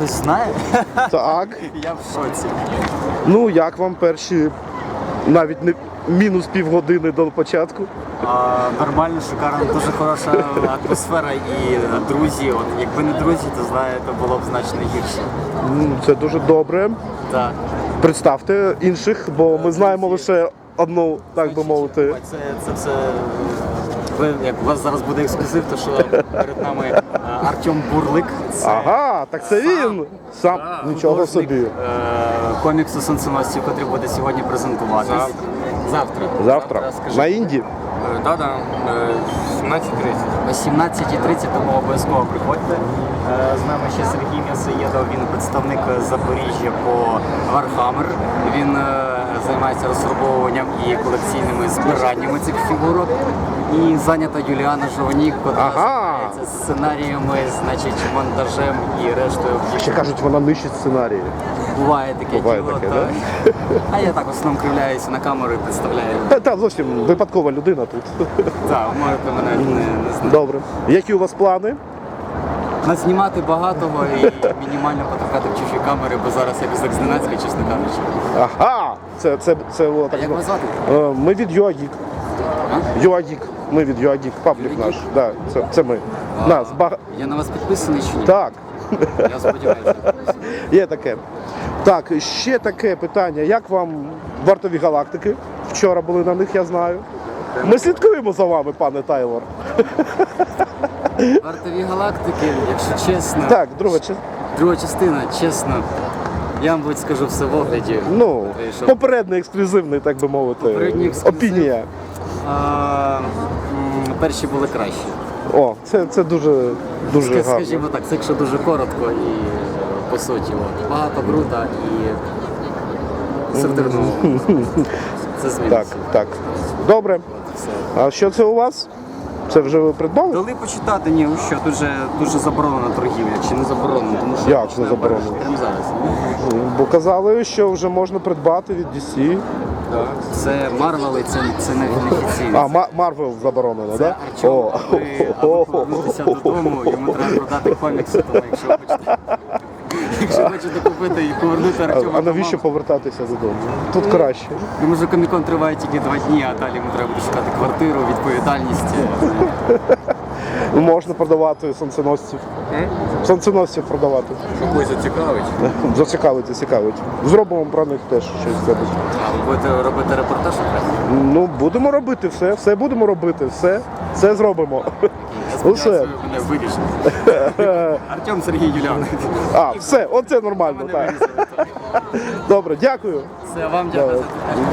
хтось знає? Так. Я в шоці. Ну, як вам перші навіть не мінус півгодини до початку? А, нормально, шикарно, дуже хороша атмосфера і друзі. От якби не друзі, то знаєте, було б значно гірше. Це дуже добре. Так. Представте інших, бо ми знаємо лише одну, так би мовити. Це, це все. Ви, як у вас зараз буде ексклюзив, то що перед нами е, Артем Бурлик. Це Ага, так це він. Сам Да, нічого художник, собі. е, коміксу Сонценосців, який буде сьогодні презентуватись. Завтра. Завтра. Завтра скажи. на Інді. Так, так, 17.30. О 17.30, тому обов'язково приходьте. Е, З нами ще Сергій М'ясоєдов, він представник Запоріжжя по Warhammer. Він е, займається розфарбовуванням і колекційними збираннями цих фігурок. І зайнята Юліана Жовнік, яка Ага. Займається сценаріями, значить, монтажем і рештою. Ще кажуть, вона нищить сценарії. Буває таке Буває діло. таке, так. А я так в основному кривляюся на камеру і представляю. Та, та зовсім випадкова людина тут. Так, можете мене не, не знати. Добре. Які у вас плани? Назнімати багатого і мінімально потрапити в чужі камери, бо зараз я без зненацька, чесно кажучи. Ага! Це, це, це, о, А так. як вас звати? Е, Ми від Юагік. Юагік. Ми від Юагік. Паблік наш. Да, це, це ми. Нас. Бага... Я на вас підписаний чи ні? Так, Я сподіваюся. є таке. Так, ще таке питання. Як вам вартові галактики? Вчора були на них, я знаю. Ми слідкуємо за вами, пане Тайлор. Вартові галактики, якщо чесно, Так, друга частина. друга частина, чесно, я вам будь скажу все в огляді. Ну, Вийшов. попередній ексклюзивний, так би мовити. Попередній ексклюзив. Опінія. А, м, перші були кращі. О, це, це дуже, дуже Ска- гарно. Скажімо так, це якщо дуже коротко і по суті. От. Багато брута і сортирного. Це Так, зміниться. так. Добре. Все. А що це у вас? Це вже ви придбали? Дали почитати, ні, ну що, дуже, дуже заборонена торгівля, чи не заборонена, тому що Як не заборонена? бачити Прямо зараз. Бо казали, що вже можна придбати від DC. Це Марвел і це, це не офіційно. А, Ма- Марвел заборонено, Це так? Артем, аби, аби повернутися додому, йому треба продати комікси, тому якщо хочете, якщо хочете купити і повернути Артема. А навіщо то повертатися додому? Тут краще. Тому що комікон триває тільки два дні, а далі йому треба буде шукати квартиру, відповідальність. Можна продавати сонценосців. Сонценосців продавати. Когось зацікавить. Зацікавить, зацікавить. Зробимо про них теж щось зробити. А ви будете робити репортаж? Ну, будемо робити все, все будемо робити, все, все зробимо. Ну, все. мене. Артем Сергій Юлян. А, все, оце нормально, так. Добре, дякую. Все, вам дякую за.